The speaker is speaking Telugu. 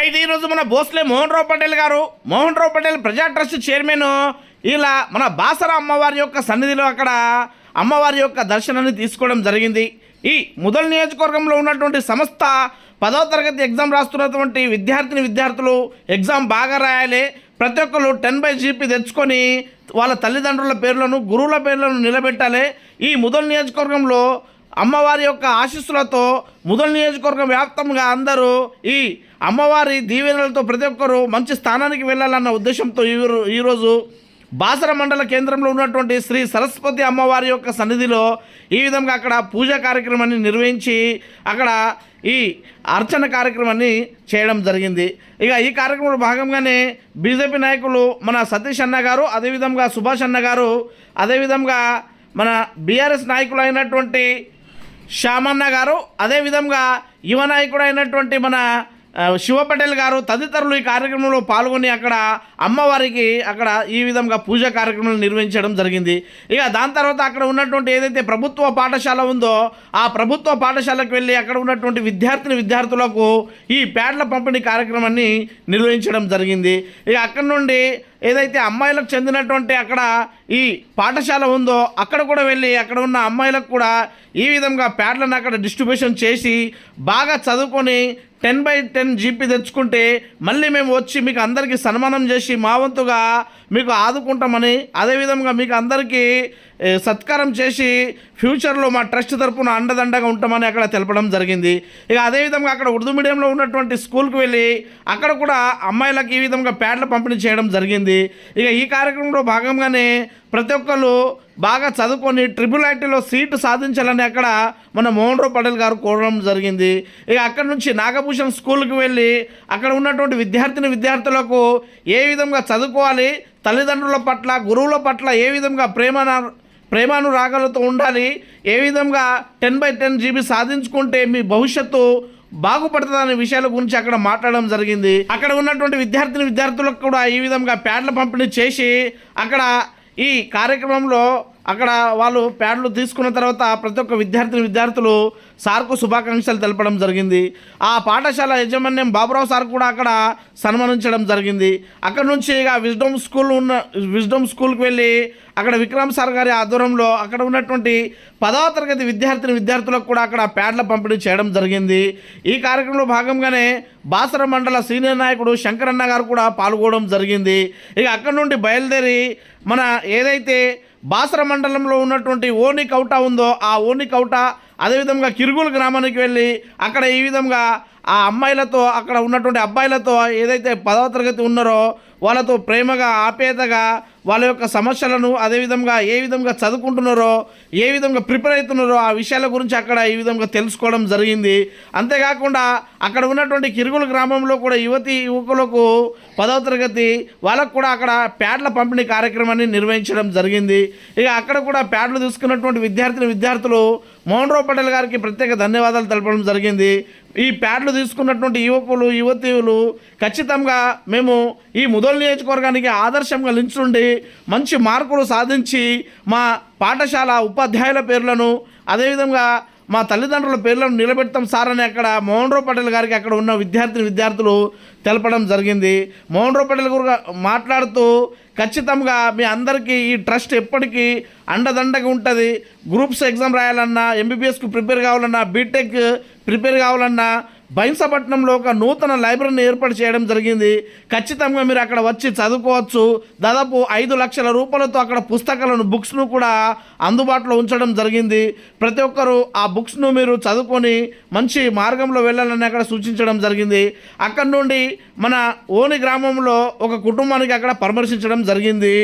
అయితే ఈరోజు మన భోస్లే మోహన్ రావు పటేల్ గారు మోహన్ రావు పటేల్ ప్రజా ట్రస్ట్ చైర్మన్ ఇలా మన బాసర అమ్మవారి యొక్క సన్నిధిలో అక్కడ అమ్మవారి యొక్క దర్శనాన్ని తీసుకోవడం జరిగింది. ఈ ముదల్ నియోజకవర్గంలో ఉన్నటువంటి సంస్థ పదవ తరగతి ఎగ్జామ్ రాస్తున్నటువంటి విద్యార్థిని విద్యార్థులు ఎగ్జామ్ బాగా రాయాలి. ప్రతి ఒక్కరు టెన్ బై జీపీ తెచ్చుకొని వాళ్ళ తల్లిదండ్రుల పేర్లను గురువుల పేర్లను నిలబెట్టాలి. ఈ ముదల్ నియోజకవర్గంలో అమ్మవారి యొక్క ఆశీస్సులతో ముదల్ నియోజకవర్గం వ్యాప్తంగా అందరూ ఈ అమ్మవారి దీవెనలతో ప్రతి ఒక్కరూ మంచి స్థానానికి వెళ్ళాలన్న ఉద్దేశంతో ఈరోజు బాసర మండల కేంద్రంలో ఉన్నటువంటి శ్రీ సరస్వతి అమ్మవారి యొక్క సన్నిధిలో ఈ విధంగా అక్కడ పూజా కార్యక్రమాన్ని నిర్వహించి అక్కడ ఈ అర్చన కార్యక్రమాన్ని చేయడం జరిగింది. ఇక ఈ కార్యక్రమంలో భాగంగానే బీజేపీ నాయకులు మన సతీష్ అన్న గారు అదేవిధంగా సుభాష్ అన్న గారు అదేవిధంగా మన బీఆర్ఎస్ నాయకులు అయినటువంటి శ్యామన్న గారు అదేవిధంగా యువ నాయకుడు అయినటువంటి మన శివపటేల్ గారు తదితరులు ఈ కార్యక్రమంలో పాల్గొని అక్కడ అమ్మవారికి అక్కడ ఈ విధంగా పూజా కార్యక్రమాలు నిర్వహించడం జరిగింది. ఇక దాని తర్వాత అక్కడ ఉన్నటువంటి ఏదైతే ప్రభుత్వ పాఠశాల ఉందో ఆ ప్రభుత్వ పాఠశాలకు వెళ్ళి అక్కడ ఉన్నటువంటి విద్యార్థిని విద్యార్థులకు ఈ ప్యాడ్ల పంపిణీ కార్యక్రమాన్ని నిర్వహించడం జరిగింది. ఇక అక్కడ నుండి ఏదైతే అమ్మాయిలకు చెందినటువంటి అక్కడ ఈ పాఠశాల ఉందో అక్కడ కూడా వెళ్ళి అక్కడ ఉన్న అమ్మాయిలకు కూడా ఈ విధంగా ప్యాడ్లను అక్కడ డిస్ట్రిబ్యూషన్ చేసి బాగా చదువుకొని టెన్ బై టెన్ జీపీ తెచ్చుకుంటే మళ్ళీ మేము వచ్చి మీకు అందరికీ సన్మానం చేసి మా వంతుగా మీకు ఆదుకుంటామని అదేవిధంగా మీకు అందరికీ సత్కారం చేసి ఫ్యూచర్లో మా ట్రస్ట్ తరపున అండదండగా ఉంటామని అక్కడ తెలపడం జరిగింది. ఇక అదేవిధంగా అక్కడ ఉర్దూ మీడియంలో ఉన్నటువంటి స్కూల్కి వెళ్ళి అక్కడ కూడా అమ్మాయిలకు ఈ విధంగా ప్యాడ్లు పంపిణీ చేయడం జరిగింది. ఇక ఈ కార్యక్రమంలో భాగంగానే ప్రతి ఒక్కరు బాగా చదువుకొని ట్రిపుల్ ఐటీలో సీటు సాధించాలని అక్కడ మన మోహన్ రావు పటేల్ గారు కోరడం జరిగింది. ఇక అక్కడ నుంచి నాగభూషణ్ స్కూల్కి వెళ్ళి అక్కడ ఉన్నటువంటి విద్యార్థిని విద్యార్థులకు ఏ విధంగా చదువుకోవాలి? తల్లిదండ్రుల పట్ల గురువుల పట్ల ఏ విధంగా ప్రేమ ప్రేమానురాగాలతో ఉండాలి? ఏ విధంగా టెన్ బై టెన్ జీబీ సాధించుకుంటే మీ భవిష్యత్తు బాగుపడుతుందనే విషయాల గురించి అక్కడ మాట్లాడడం జరిగింది. అక్కడ ఉన్నటువంటి విద్యార్థిని విద్యార్థులకు కూడా ఈ విధంగా ప్యాడ్ల పంపిణీ చేసి అక్కడ ఈ కార్యక్రమంలో అక్కడ వాళ్ళు ప్యాడ్లు తీసుకున్న తర్వాత ప్రతి ఒక్క విద్యార్థిని విద్యార్థులు సార్కు శుభాకాంక్షలు తెలపడం జరిగింది. ఆ పాఠశాల యాజమాన్యం బాబురావు సార్ కూడా అక్కడ సన్మానించడం జరిగింది. అక్కడ నుంచి ఇక విజ్డమ్ స్కూల్ ఉన్న విజ్డమ్ స్కూల్కి వెళ్ళి అక్కడ విక్రమ్ సార్ గారి ఆధ్వర్యంలో అక్కడ ఉన్నటువంటి పదవ తరగతి విద్యార్థిని విద్యార్థులకు కూడా అక్కడ ప్యాడ్ల పంపిణీ చేయడం జరిగింది. ఈ కార్యక్రమంలో భాగంగానే బాసర మండల సీనియర్ నాయకుడు శంకరన్న గారు కూడా పాల్గొనడం జరిగింది. ఇక అక్కడ నుండి బయలుదేరి మన ఏదైతే బాసర మండలంలో ఉన్నటువంటి ఓని కౌట ఉందో ఆ ఓని కౌట అదేవిధంగా కిరుగుల గ్రామానికి వెళ్ళి అక్కడ ఈ విధంగా ఆ అమ్మాయిలతో అక్కడ ఉన్నటువంటి అబ్బాయిలతో ఏదైతే పదవ తరగతి ఉన్నారో వాళ్ళతో ప్రేమగా ఆపేతగా వాళ్ళ యొక్క సమస్యలను అదేవిధంగా ఏ విధంగా చదువుకుంటున్నారో ఏ విధంగా ప్రిపేర్ అవుతున్నారో ఆ విషయాల గురించి అక్కడ ఈ విధంగా తెలుసుకోవడం జరిగింది. అంతేకాకుండా అక్కడ ఉన్నటువంటి కిరుగుల గ్రామంలో కూడా యువతి యువకులకు పదవ తరగతి వాళ్ళకు కూడా అక్కడ ప్యాడ్ల పంపిణీ కార్యక్రమాన్ని నిర్వహించడం జరిగింది. ఇక అక్కడ కూడా ప్యాడ్లు తీసుకున్నటువంటి విద్యార్థిని విద్యార్థులు మోహన్ రావు పటేల్ గారికి ప్రత్యేక ధన్యవాదాలు తెలపడం జరిగింది. ఈ ప్యాడ్లు తీసుకున్నటువంటి యువకులు యువతీయులు ఖచ్చితంగా మేము ఈ ముదల్ నియోజకవర్గానికి ఆదర్శంగా నిల్చుండి మంచి మార్కులు సాధించి మా పాఠశాల ఉపాధ్యాయుల పేర్లను అదేవిధంగా మా తల్లిదండ్రుల పేర్లను నిలబెడతాం సార్ అని అక్కడ మోహన్ రావు పటేల్ గారికి అక్కడ ఉన్న విద్యార్థిని విద్యార్థులు తెలపడం జరిగింది. మోహన్ రావు పటేల్ గారు మాట్లాడుతూ ఖచ్చితంగా మీ అందరికీ ఈ ట్రస్ట్ ఎప్పటికీ అండదండగా ఉంటుంది. గ్రూప్స్ ఎగ్జామ్ రాయాలన్నా ఎంబీబీఎస్కు ప్రిపేర్ కావాలన్నా బీటెక్ ప్రిపేర్ కావాలన్నా బైన్సపట్నంలో ఒక నూతన లైబ్రరీని ఏర్పాటు చేయడం జరిగింది. ఖచ్చితంగా మీరు అక్కడ వచ్చి చదువుకోవచ్చు. దాదాపు ఐదు లక్షల రూపాయలతో అక్కడ పుస్తకాలను బుక్స్ను కూడా అందుబాటులో ఉంచడం జరిగింది. ప్రతి ఒక్కరూ ఆ బుక్స్ను మీరు చదువుకొని మంచి మార్గంలో వెళ్ళాలని అక్కడ సూచించడం జరిగింది. అక్కడ నుండి మన ఓని గ్రామంలో ఒక కుటుంబానికి అక్కడ పరామర్శించడం జరిగింది.